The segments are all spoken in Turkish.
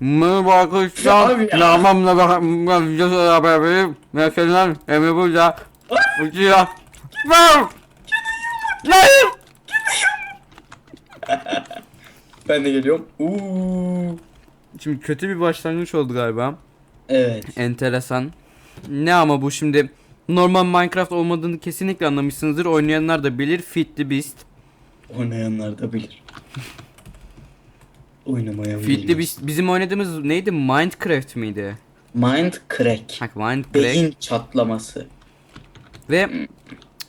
Merhaba arkadaşlar. Namamla ben videosu haberim. Mesela Emre burada. Uçuyor. Ver. Hayır. Ben de geliyorum. Uuu. Şimdi kötü bir başlangıç oldu galiba. Evet. Enteresan. Ne ama bu şimdi normal Minecraft olmadığını kesinlikle anlamışsınızdır. Oynayanlar da bilir. Fit the Beast. Oynayanlar da bilir. Oynamaya Fit the Beast bizim oynadığımız neydi? Minecraft miydi? Mind crack. Bak Minecraft. Beyin çatlaması. Ve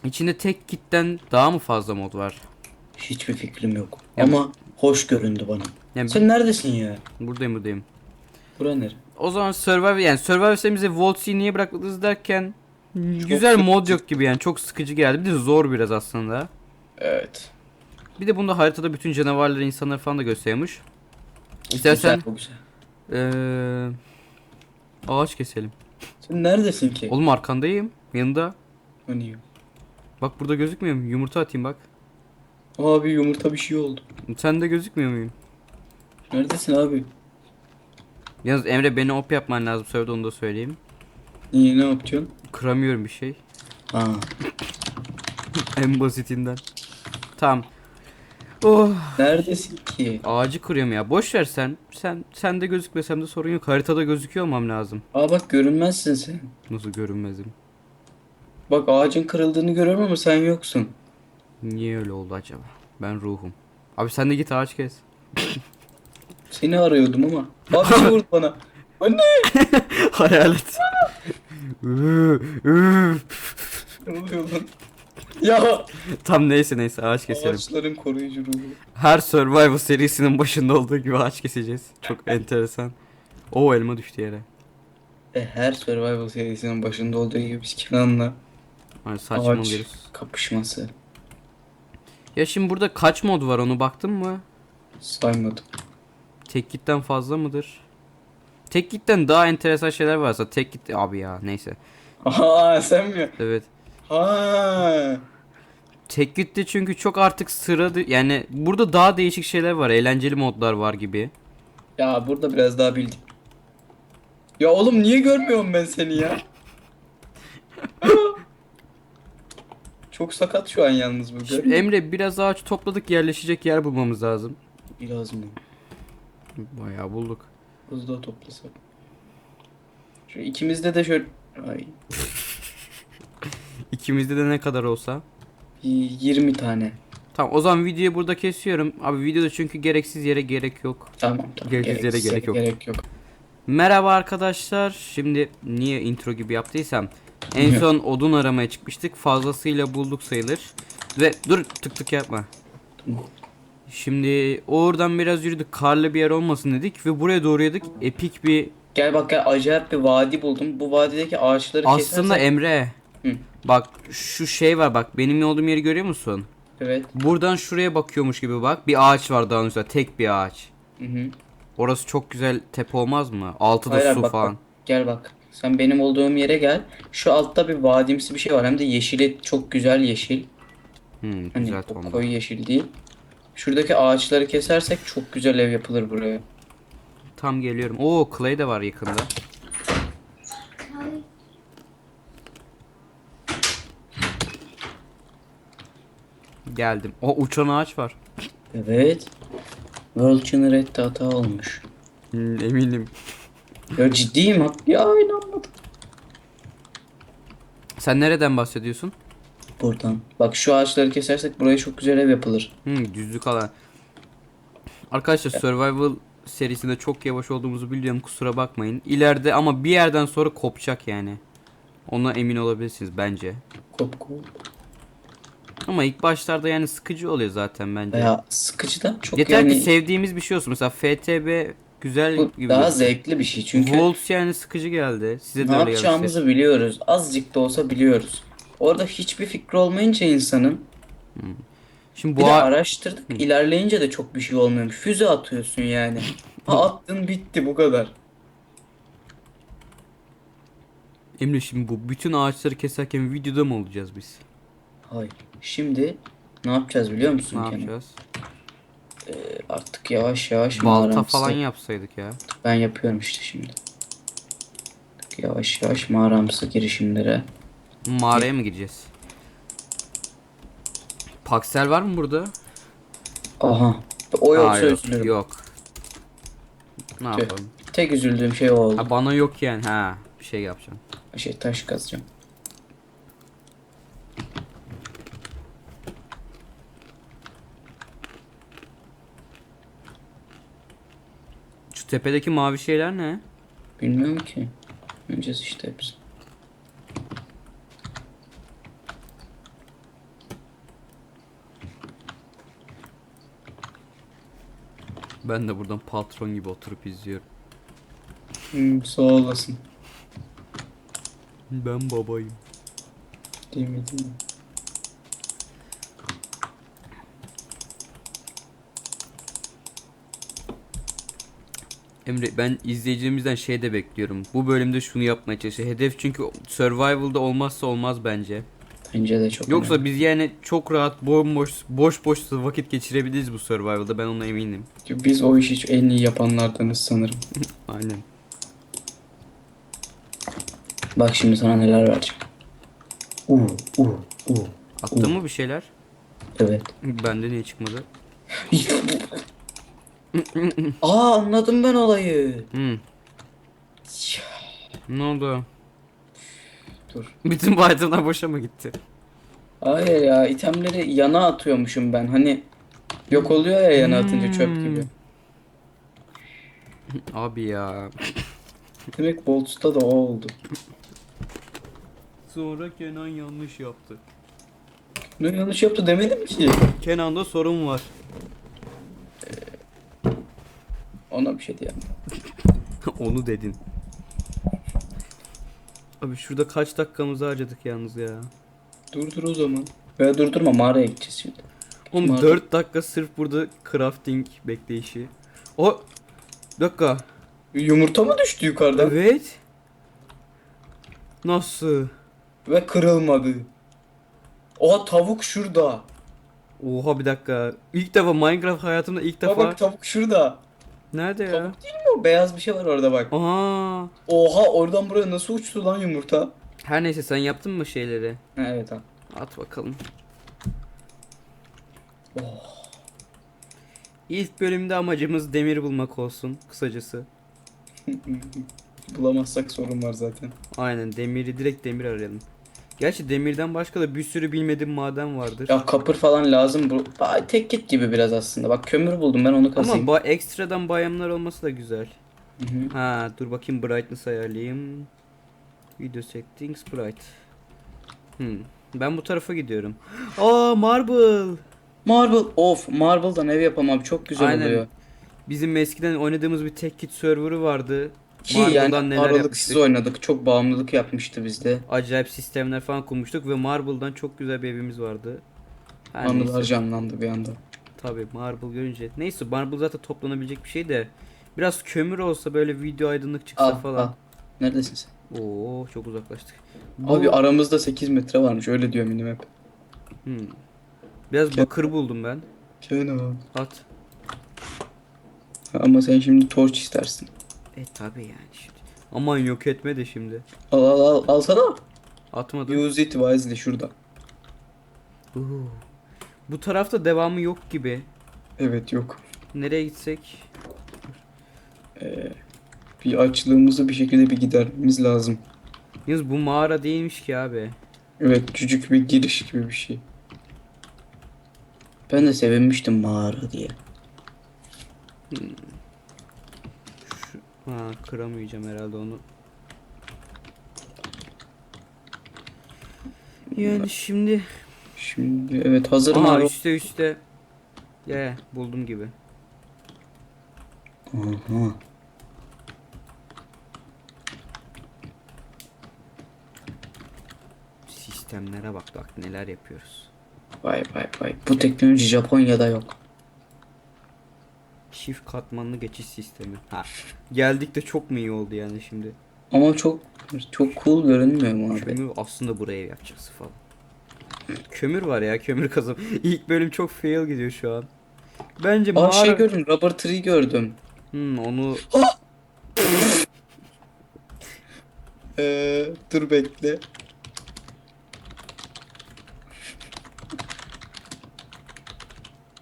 içinde tek kitten daha mı fazla mod var? Hiçbir fikrim yok. Ya- Ama hoş göründü bana. Yani Sen neredesin ya? buradayım buradayım. Bura nere? O zaman Survivor yani Survivor serimize Volt'u niye bırakmadınız derken güzel sıkıcı. mod yok gibi yani çok sıkıcı geldi. Bir de zor biraz aslında. Evet. Bir de bunda haritada bütün canavarları, insanları falan da gösteriyormuş. İstersen Güzel, bu güzel. eee ağaç keselim. Sen neredesin ki? Oğlum arkandayım. Yanında. Hani Bak burada gözükmüyor mu? Yumurta atayım bak. Abi yumurta bir şey oldu. Sen de gözükmüyor muyum? Neredesin abi? Yalnız Emre beni op yapman lazım. Söyle onu da söyleyeyim. Niye ne yapacaksın? Kıramıyorum bir şey. Ha. En basitinden. Tamam. Oh. Neredesin ki? Ağacı kırıyorum ya. Boş ver sen. Sen sen de gözükmesem de sorun yok. Haritada gözüküyor olmam lazım. Aa bak görünmezsin sen. Nasıl görünmezim? Bak ağacın kırıldığını görüyorum ama sen yoksun. Niye öyle oldu acaba? Ben ruhum. Abi sen de git ağaç kes. Seni arıyordum ama. Abi bir şey vurdu bana. Anne! Hayalet. Ne oluyor lan? Ya! Tam neyse neyse ağaç keselim. Ağaçların koruyucu ruhu. Her Survival serisinin başında olduğu gibi ağaç keseceğiz. Çok enteresan. O elma düştü yere. E, her Survival serisinin başında olduğu gibi biz Kenan'la Hani ağaç saçmalıyoruz. kapışması Ya şimdi burada kaç mod var onu baktın mı? saymadım. Tek gitten fazla mıdır? Tek gitten daha enteresan şeyler varsa tek git abi ya neyse. Aha sen mi? Evet. Ha. Tek gitti çünkü çok artık sıra yani burada daha değişik şeyler var. Eğlenceli modlar var gibi. Ya burada biraz daha bildik. Ya oğlum niye görmüyorum ben seni ya? Çok sakat şu an yalnız bu. Şimdi Emre biraz ağaç topladık yerleşecek yer bulmamız lazım. Biraz mı? Bayağı bulduk. Buzdağı toplasak. Şu ikimizde de şöyle ay İkimizde de ne kadar olsa. y- 20 tane. Tamam o zaman videoyu burada kesiyorum. Abi videoda çünkü gereksiz yere gerek yok. Tamam tamam. Gereksiz yere gerek yok. Gerek yok. Merhaba arkadaşlar. Şimdi niye intro gibi yaptıysam. En son odun aramaya çıkmıştık. Fazlasıyla bulduk sayılır. Ve dur tık tık yapma. Tamam. Şimdi oradan biraz yürüdük. Karlı bir yer olmasın dedik ve buraya doğru yedik. Epik bir Gel bak gel acayip bir vadi buldum. Bu vadideki ağaçları aslında kesersek- Emre. Hı. Bak şu şey var bak benim olduğum yeri görüyor musun? Evet. Buradan şuraya bakıyormuş gibi bak. Bir ağaç var daha üstte. Tek bir ağaç. Hı hı. Orası çok güzel tepe olmaz mı? Altı da Hayır, su bak, falan. bak. Gel bak. Sen benim olduğum yere gel. Şu altta bir vadimsi bir şey var. Hem de yeşili çok güzel yeşil. Hmm, Hani güzel o tonda. koyu yeşil değil. Şuradaki ağaçları kesersek çok güzel ev yapılır buraya. Tam geliyorum. Oo Clay de var yakında. Geldim. O uçan ağaç var. Evet. World Generate'de hata olmuş. Hmm, eminim. Ya ciddiyim ha. Ya inanmadım. Sen nereden bahsediyorsun? Buradan. Bak şu ağaçları kesersek buraya çok güzel ev yapılır. Hmm, düzlük alan. Arkadaşlar Survival serisinde çok yavaş olduğumuzu biliyorum kusura bakmayın. İleride ama bir yerden sonra kopacak yani. Ona emin olabilirsiniz bence. Kop kop. Ama ilk başlarda yani sıkıcı oluyor zaten bence. Ya sıkıcı da çok Yeter yani ki sevdiğimiz bir şey olsun. Mesela FTB güzel bu gibi. daha zevkli bir şey. Çünkü Volts yani sıkıcı geldi. Size de ne geldi. yapacağımızı biliyoruz. Azıcık da olsa biliyoruz. Orada hiçbir fikri olmayınca insanın Şimdi bir bu de a- araştırdık. ilerleyince de çok bir şey olmuyormuş. Füze atıyorsun yani. Ha attın bitti bu kadar. Emre şimdi bu bütün ağaçları keserken videoda mı olacağız biz? Hayır. Şimdi ne yapacağız biliyor musun Ne Kenan? yapacağız? Ee, artık yavaş yavaş Balta mağaramızı- falan yapsaydık ya. Ben yapıyorum işte şimdi. Yavaş yavaş mağaramsı girişimlere. Mağaraya mı gireceğiz? Paksel var mı burada? Aha. O Aa, yoksa yok, üzülürüm. yok. Ne Tüh. yapalım? Tek üzüldüğüm şey o oldu. Ha, bana yok yani. Ha, bir şey yapacağım. Şey taş kazacağım. Tepedeki mavi şeyler ne? Bilmiyorum ki. Öneceğiz işte hepsi. Ben de buradan patron gibi oturup izliyorum. Hmm, sağ olasın. Ben babayım. Değil mi değil mi? Emre ben izleyicilerimizden şey de bekliyorum. Bu bölümde şunu yapmaya çalışıyor. Hedef çünkü survival'da olmazsa olmaz bence. Bence de çok Yoksa önemli. biz yani çok rahat bomboş boş boş vakit geçirebiliriz bu survival'da ben ona eminim. Biz o işi en iyi yapanlardanız sanırım. Aynen. Bak şimdi sana neler vereceğim. Uh, uh, uh. Attın mı bir şeyler? Evet. Bende niye çıkmadı? Aa anladım ben olayı. Hmm. Ne oldu? Dur. Bütün bu itemler boşa mı gitti? Hayır ya itemleri yana atıyormuşum ben. Hani yok oluyor ya yana atınca çöp Hmm. gibi. Abi ya. Demek Boltz'ta da o oldu. Sonra Kenan yanlış yaptı. Ne yanlış yaptı demedim ki. Kenan'da sorun var. Ona bir şey diyemem. Onu dedin. Abi şurada kaç dakikamızı harcadık yalnız ya. Durdur o zaman. Veya durdurma mağaraya gideceğiz şimdi. Oğlum Mağara- 4 dakika sırf burada crafting bekleyişi. O dakika. Yumurta mı düştü yukarıdan? Evet. Nasıl? Ve kırılmadı. Oha tavuk şurada. Oha bir dakika. İlk defa Minecraft hayatımda ilk defa. bak tavuk şurada. Nerede ya? Tavuk değil mi o? Beyaz bir şey var orada bak. Aha. Oha oradan buraya nasıl uçtu lan yumurta? Her neyse sen yaptın mı şeyleri? Evet ha. At bakalım. Oh. İlk bölümde amacımız demir bulmak olsun kısacası. Bulamazsak sorun var zaten. Aynen demiri direkt demir arayalım. Gerçi demirden başka da bir sürü bilmediğim maden vardır. Ya kapır falan lazım. Bu Ay, tek git gibi biraz aslında. Bak kömür buldum ben onu Ama kazayım. ba ekstradan bayamlar olması da güzel. Hı hı. Ha dur bakayım brightness ayarlayayım. Video settings bright. Hmm. Ben bu tarafa gidiyorum. Aa marble. Marble of Marble'dan ev yapamam çok güzel Aynen. oluyor. Bizim eskiden oynadığımız bir tek kit server'ı vardı. Ki Marble'dan yani neler aralıksız yapmıştık. oynadık. Çok bağımlılık yapmıştı bizde. Acayip sistemler falan kurmuştuk ve Marble'dan çok güzel bir evimiz vardı. Her Anılar neyse. canlandı bir anda. Tabii marble görünce. Neyse marble zaten toplanabilecek bir şey de. Biraz kömür olsa böyle video aydınlık çıksa Al, falan. al. Neredesin sen? Oo çok uzaklaştık. Bu- Abi aramızda 8 metre varmış öyle diyor minim hep. Hmm. Biraz bakır buldum ben. Kenan. At. Ama sen şimdi torç istersin. E tabi yani şimdi. Aman yok etme de şimdi. Al al al alsana. Atmadım. Use it wisely şurada. Uhu. Bu tarafta devamı yok gibi. Evet yok. Nereye gitsek? Ee, bir açlığımızı bir şekilde bir gidermemiz lazım. Yalnız bu mağara değilmiş ki abi. Evet küçük bir giriş gibi bir şey. Ben de sevinmiştim mağara diye. Ha kıramayacağım herhalde onu. Yani şimdi Şimdi evet hazır Aa mağara. üstte üstte. Ya buldum gibi. Aha. Sistemlere bak bak neler yapıyoruz. Vay vay vay. Bu teknoloji Japonya'da yok. Çift katmanlı geçiş sistemi. Ha. Geldik de çok mu iyi oldu yani şimdi? Ama çok çok cool görünmüyor mu abi? Kömür aslında buraya yapacağız falan. Kömür var ya kömür kazım. İlk bölüm çok fail gidiyor şu an. Bence Aa mağara... şey gördüm. Rubber tree gördüm. Hmm, onu Ee, dur bekle.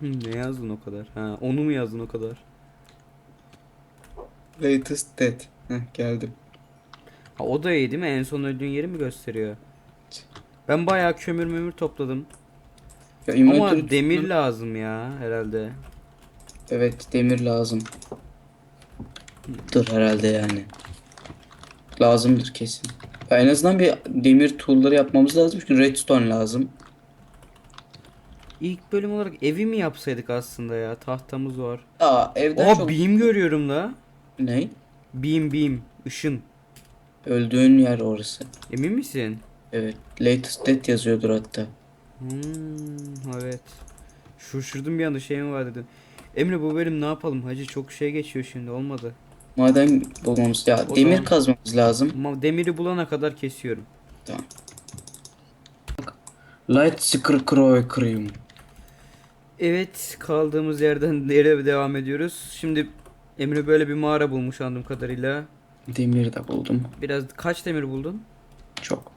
Ne yazdın o kadar? Ha, onu mu yazdın o kadar? Latest death. Heh, geldim. Ha, o da iyi değil mi? En son öldüğün yeri mi gösteriyor? Ben bayağı kömür mömür topladım. Ya, Ama inventory- demir lazım ya herhalde. Evet demir lazım. Dur herhalde yani. Lazımdır kesin. Ya en azından bir demir tool'ları yapmamız lazım çünkü redstone lazım. İlk bölüm olarak evi mi yapsaydık aslında ya? Tahtamız var. Aa evden Aa çok... beam görüyorum la. Ne? Beam beam. ışın. Öldüğün yer orası. Emin misin? Evet. Latest death yazıyordur hatta. Hmm, evet. Şaşırdım bir anda şey mi var dedim. Emre bu bölüm ne yapalım? Hacı çok şey geçiyor şimdi olmadı. Maden bulmamız ya O demir zaman- kazmamız lazım. Ama demiri bulana kadar kesiyorum. Tamam. Light Screwcroy Cream. Evet kaldığımız yerden nereye devam ediyoruz. Şimdi Emre böyle bir mağara bulmuş anladığım kadarıyla. Demir de buldum. Biraz kaç demir buldun? Çok.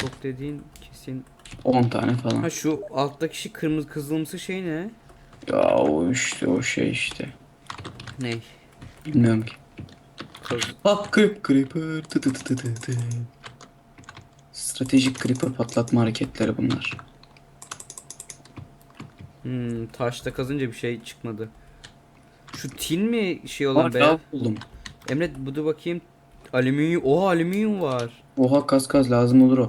Çok dediğin kesin. 10 tane falan. Ha şu alttaki şey kırmızı kızılımsı şey ne? Ya o işte o şey işte. Ne? Bilmiyorum ki. Kaz Ah creep creeper. Tı tı tı tı tı. Stratejik creeper patlatma hareketleri bunlar. Hmm, taşta kazınca bir şey çıkmadı. Şu tin mi şey olan Var be? lav buldum. Emre bu da bakayım. Alüminyum. Oha alüminyum var. Oha kas kas lazım olur o.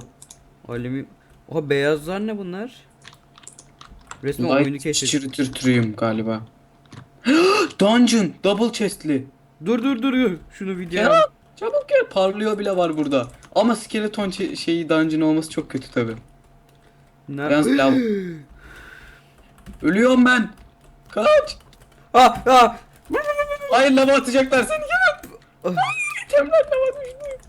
Alüminyum. Oha beyazlar ne bunlar? Resmen oyunu Light keşfettim. Galiba. Dungeon double chestli. Dur dur dur dur. Şunu videoya Ya. al. Çabuk gel parlıyor bile var burada. Ama skeleton çe- şeyi dungeon olması çok kötü tabi. Yalnız Nerede? lav. Ölüyorum ben. Kaç. ah ah. Hayır lava atacaklar seni gel. Ah. Temler lava düştü.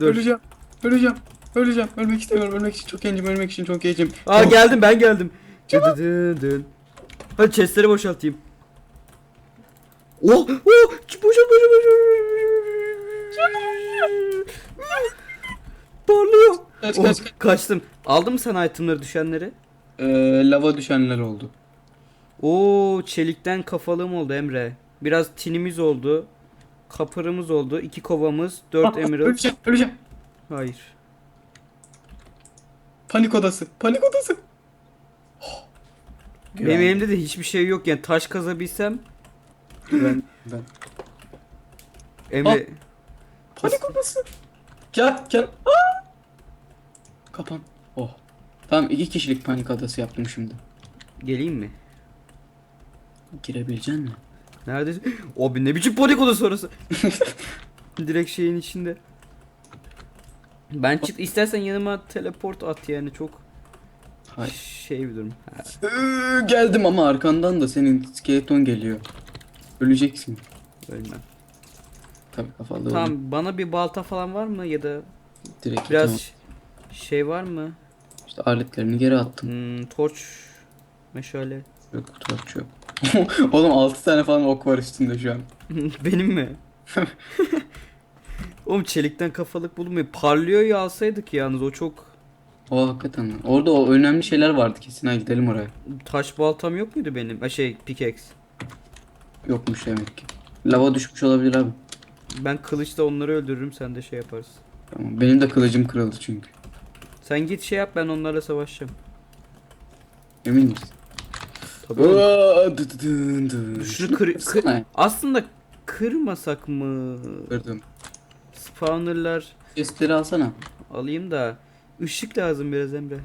Dur. Öleceğim. Öleceğim. Öleceğim. Ölmek istemiyorum. Ölmek için çok gencim. Ölmek için çok gencim. Aa Çabuk. geldim ben geldim. Dın dın. Hadi chestleri boşaltayım. Oh oh boşalt boşalt boşalt. Parlıyor. Kaç Oh, kaç kaç. kaçtım. Aldın mı sen itemleri düşenleri? Ee, lava düşenler oldu. Oo çelikten kafalığım oldu Emre. Biraz tinimiz oldu. Kapırımız oldu. iki kovamız. Dört Ah, ah, emerald. Öleceğim. Öleceğim. Hayır. Panik odası. Panik odası. Benim elimde de hiçbir şey yok yani taş kazabilsem Ben, ben. Emre Panik odası. Gel gel. Aa! Kapan. Oh. Tamam iki kişilik panik odası yaptım şimdi. geleyim mi? Girebilecek mi? Neredesin? O bir ne biçim panik odası orası? Direkt şeyin içinde. Ben çık istersen yanıma teleport at yani çok Hayır. şey bir durum. Ha, Ee, geldim ama arkandan da senin skeleton geliyor. Öleceksin. ölmem. Tabii kafalı. Tamam bana bir balta falan var mı ya da Direkt biraz tamam. şey var mı? İşte aletlerini geri attım. Hmm, torç meşale. Yok torç yok. oğlum 6 tane falan ok var üstünde şu an. Benim mi? Oğlum çelikten kafalık bulunmuyor. Parlıyor ya alsaydık yalnız o çok O hakikaten. Orada o önemli şeyler vardı kesin. Ha gidelim oraya. taş baltam yok muydu benim? Ha şey pickaxe. Yokmuş demek ki. Lava düşmüş olabilir abi. Ben kılıçla onları öldürürüm sen de şey yaparsın. Tamam. Benim de kılıcım kırıldı çünkü. Sen git şey yap ben onlarla savaşacağım. Emin misin? Tabii. Aa, dı. Şunu kır, kır- aslında kırmasak mı? Kırdım. Spawnerlar Chestleri alsana. alayım da ışık lazım biraz Emre.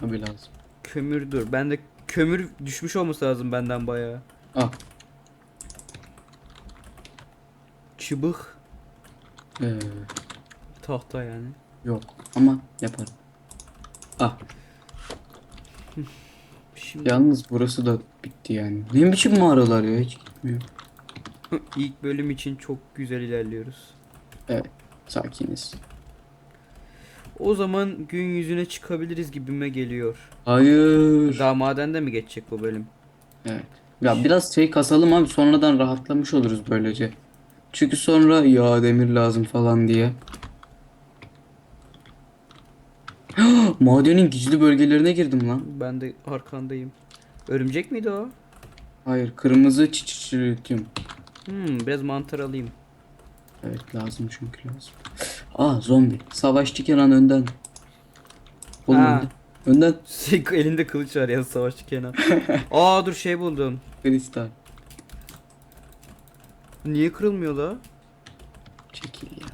Tabii lazım. Kömür dur. Bende kömür düşmüş olması lazım benden bayağı. Al. Çıbık Ee, tahta yani. Yok. Ama yaparım. Ah. Şimdi Yalnız burası da bitti yani. Ne biçim mağaralar ya hiç gitmiyor. ilk bölüm için çok güzel ilerliyoruz. Sakiniz. O zaman gün yüzüne çıkabiliriz gibime geliyor. Hayır. Daha madende mi geçecek bu bölüm? Evet. Ya biraz şey kasalım abi sonradan rahatlamış oluruz böylece. Çünkü sonra ya demir lazım falan diye. Madenin gizli bölgelerine girdim lan. Ben de arkandayım. Örümcek miydi o? Hayır kırmızı çiçeğim. Hmm, biraz mantar alayım. Evet lazım çünkü lazım. Aa zombi. Savaşçı an önden. Oğlum Ha. önden. Önden Şey, elinde kılıç var ya savaşçı Kenan. Aa dur şey buldum. kristal. Niye kırılmıyor la? Çekil ya.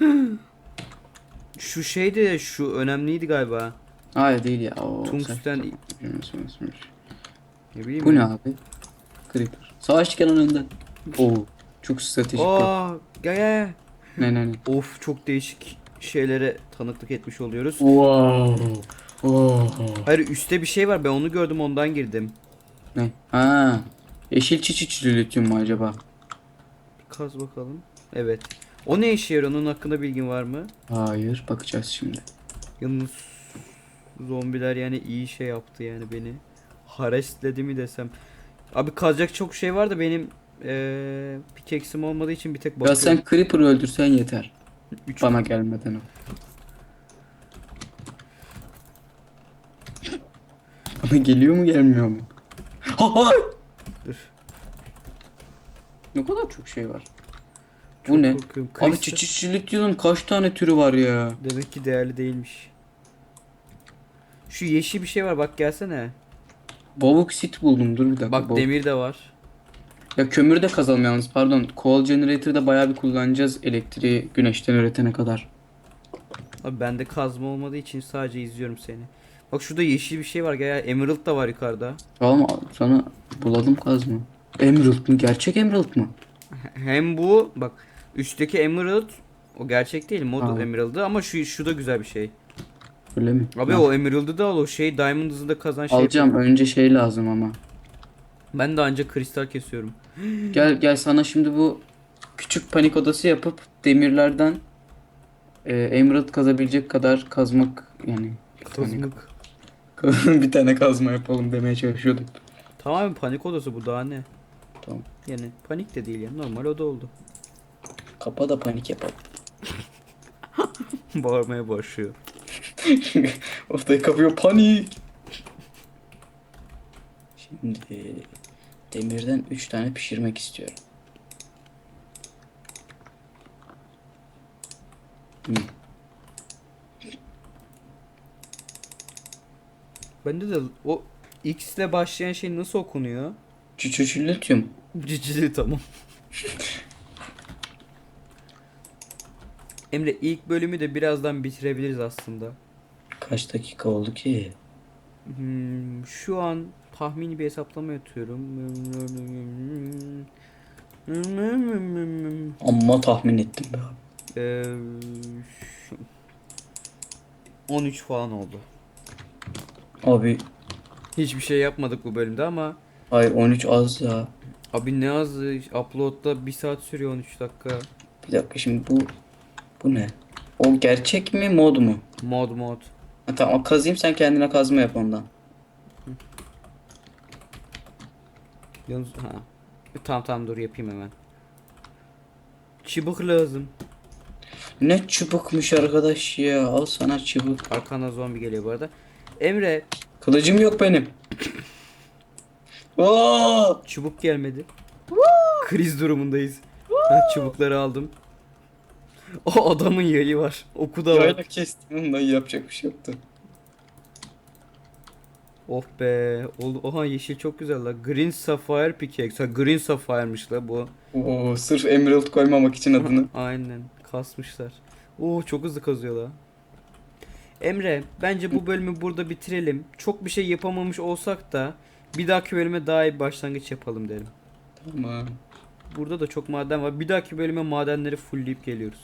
Şu şeydi şu önemliydi galiba. Hayır değil ya. Oo, Tungsten ne bileyim. Bu ne abi? Creeper. Savaşçı an önden. Oo. Çok stratejik. Aa gel gel. Ne ne ne. Of çok değişik şeylere tanıklık etmiş oluyoruz. Wow. Oh. Hayır üstte bir şey var ben onu gördüm ondan girdim. Ne? Ha. Yeşil çiçi çürütüyor mu acaba? Bir kaz bakalım. Evet. O ne işe yarıyor onun hakkında bilgin var mı? Hayır. Bakacağız şimdi. Yalnız zombiler yani iyi şey yaptı yani beni. Haresledi mi desem. Abi kazacak çok şey var da benim eee pickaxe'im olmadığı için bir tek Ya bakıyorum. sen Creeper'ı öldürsen yeter. Üç- Bana gelmeden o. Bana geliyor mu gelmiyor mu? Ha ha! Dur. Ne kadar çok şey var. Bu ne? korkuyorum. Abi Kristal- çiçekçilik yılın kaç tane türü var ya? Demek ki değerli değilmiş. Şu yeşil bir şey var bak gelsene. Bavuk sit buldum dur bir dakika. Bak Bavuk- demir de var. Ya kömürü de kazalım yalnız pardon. Coal generator'da bayağı bir kullanacağız elektriği güneşten üretene kadar. Abi bende kazma olmadığı için sadece izliyorum seni. Bak şurada yeşil bir şey var gel emerald da var yukarıda. Tamam sana bulalım kazma. Emerald mı? Gerçek emerald mı? Hem bu bak üstteki emerald o gerçek değil mod Aa. emerald'ı ama şu şu da güzel bir şey. Öyle mi? Abi Ha, o emerald'ı da al o şey diamond hızında kazan şey. Alacağım. Önce şey lazım ama. Ben de ancak kristal kesiyorum. Gel gel sana şimdi bu küçük panik odası yapıp demirlerden e, emerald kazabilecek kadar kazmak yani Kazmak. bir tane kazma yapalım demeye çalışıyordum. Tamamen panik odası bu daha ne? Tamam. Yani panik de değil yani normal oda oldu. Kapa da panik yapalım. Bağırmaya başlıyor. Odayı kapıyor panik. Şimdi demirden 3 tane pişirmek istiyorum. Hmm. Bende de o X ile başlayan şey nasıl okunuyor? Çüçüçülütüm. Cicili tamam. Emre ilk bölümü de birazdan bitirebiliriz aslında. Kaç dakika oldu ki? Hmm, şu an tahmini bir hesaplama yapıyorum. Amma tahmin ettim be abi. Ee, şu- 13 falan oldu. Abi Hiçbir şey yapmadık bu bölümde ama hayır 13 az ya. abi ne az upload'da 1 saat sürüyor 13 dakika. Bir dakika şimdi bu bu ne? O gerçek mi mod mu? Mod mod. Ha, tamam kazayım sen kendine kazma yap ondan. Yalnız ha. Tamam tamam dur yapayım hemen. Çubuk lazım. Ne çubukmuş arkadaş ya. Al sana çubuk. Arkana zombi geliyor bu arada. Emre Kılıcım yok benim. Oo! çubuk gelmedi. Kriz durumundayız. Ha, çubukları aldım. O adamın yayı var. Oku da var. Yayla kestim ondan yapacak bir şey yoktu. Of be. Ol- Oha yeşil çok güzel la. Green Sapphire Pickaxe. Ha, Green Sapphire'mış la bu. Oo, sırf Emerald koymamak için adını. Aynen. Kasmışlar. Oo çok hızlı kazıyor la. Emre bence bu bölümü burada bitirelim. Çok bir şey yapamamış olsak da bir dahaki bölüme daha iyi bir başlangıç yapalım derim. Tamam. Burada da çok maden var. Bir dahaki bölüme madenleri fullleyip geliyoruz.